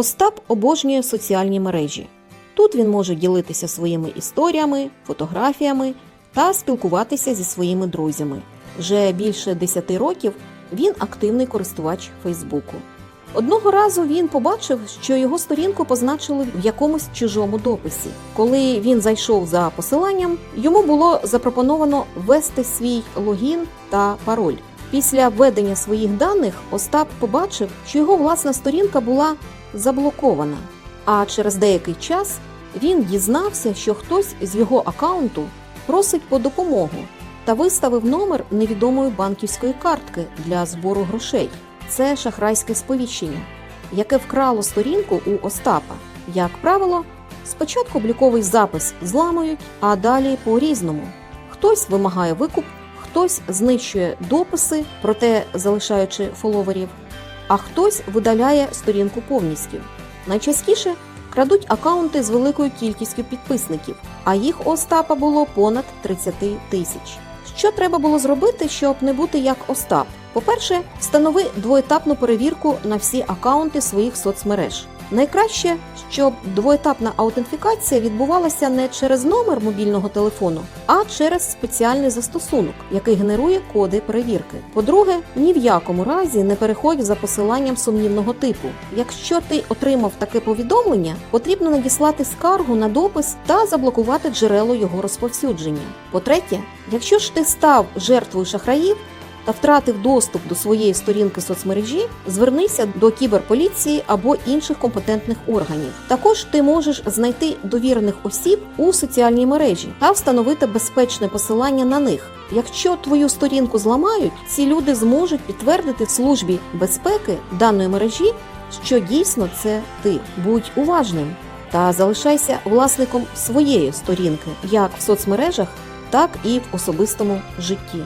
Остап обожнює соціальні мережі. Тут він може ділитися своїми історіями, фотографіями та спілкуватися зі своїми друзями. Вже більше 10 років він активний користувач Фейсбуку. Одного разу він побачив, що його сторінку позначили в якомусь чужому дописі. Коли він зайшов за посиланням, йому було запропоновано ввести свій логін та пароль. Після введення своїх даних Остап побачив, що його власна сторінка була заблокована. А через деякий час він дізнався, що хтось з його акаунту просить по допомогу та виставив номер невідомої банківської картки для збору грошей. Це шахрайське сповіщення, яке вкрало сторінку у Остапа. Як правило, спочатку обліковий запис зламують, а далі по різному. Хтось вимагає викуп, хтось знищує дописи, проте залишаючи фоловерів, а хтось видаляє сторінку повністю. Найчастіше крадуть акаунти з великою кількістю підписників, а їх Остапа було понад 30 тисяч. Що треба було зробити, щоб не бути як Остап? По-перше, встанови двоетапну перевірку на всі акаунти своїх соцмереж. Найкраще, щоб двоетапна аутентифікація відбувалася не через номер мобільного телефону, а через спеціальний застосунок, який генерує коди перевірки. По-друге, ні в якому разі не переходь за посиланням сумнівного типу. Якщо ти отримав таке повідомлення, потрібно надіслати скаргу на допис та заблокувати джерело його розповсюдження. По-третє, якщо ж ти став жертвою шахраїв, та втратив доступ до своєї сторінки соцмережі, звернися до кіберполіції або інших компетентних органів. Також ти можеш знайти довірених осіб у соціальній мережі та встановити безпечне посилання на них. Якщо твою сторінку зламають, ці люди зможуть підтвердити службі безпеки даної мережі, що дійсно це ти. Будь уважним та залишайся власником своєї сторінки, як в соцмережах, так і в особистому житті.